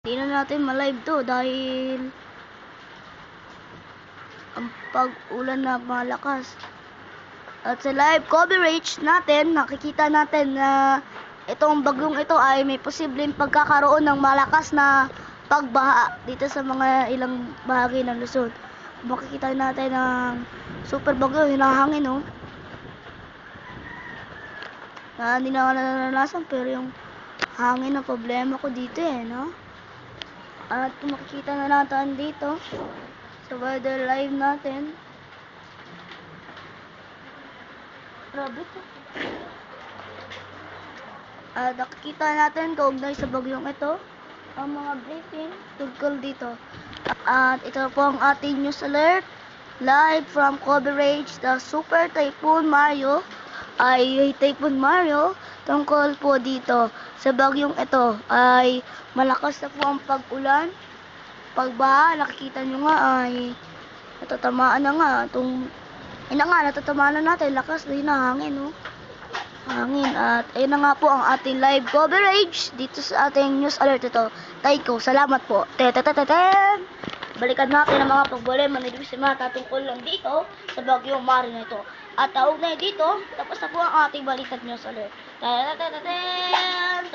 Hindi na natin ma-live to dahil ang pag-ulan na malakas. At sa live coverage natin, nakikita natin na itong bagyong ito ay may posibleng pagkakaroon ng malakas na pagbaha dito sa mga ilang bahagi ng Luzon. Makikita natin ng super bagyo, hinahangin oh. Na hindi na naranasan pero yung hangin na problema ko dito eh, no? At makikita na natin dito sa weather live natin. Grabe to. At nakikita natin kaugnay sa bagyong ito ang mga briefing tungkol dito. At ito po ang ating news alert live from coverage the Super Typhoon Mario ay Typhoon Mario tungkol po dito sa bagyong ito ay malakas na po ang pag-ulan. Pagbaha nakikita nyo nga ay natatamaan na nga. Itong ina nga natatamaan na natin. Lakas na hangin no hangin at ayun na nga po ang ating live coverage dito sa ating news alert ito. Taiko salamat po. Teteteteten balikan natin ang mga problema ni Luis Mata tungkol lang dito sa bagyong Mario na ito at taog na dito. Tapos na po ang ating balikan news alert teteteteten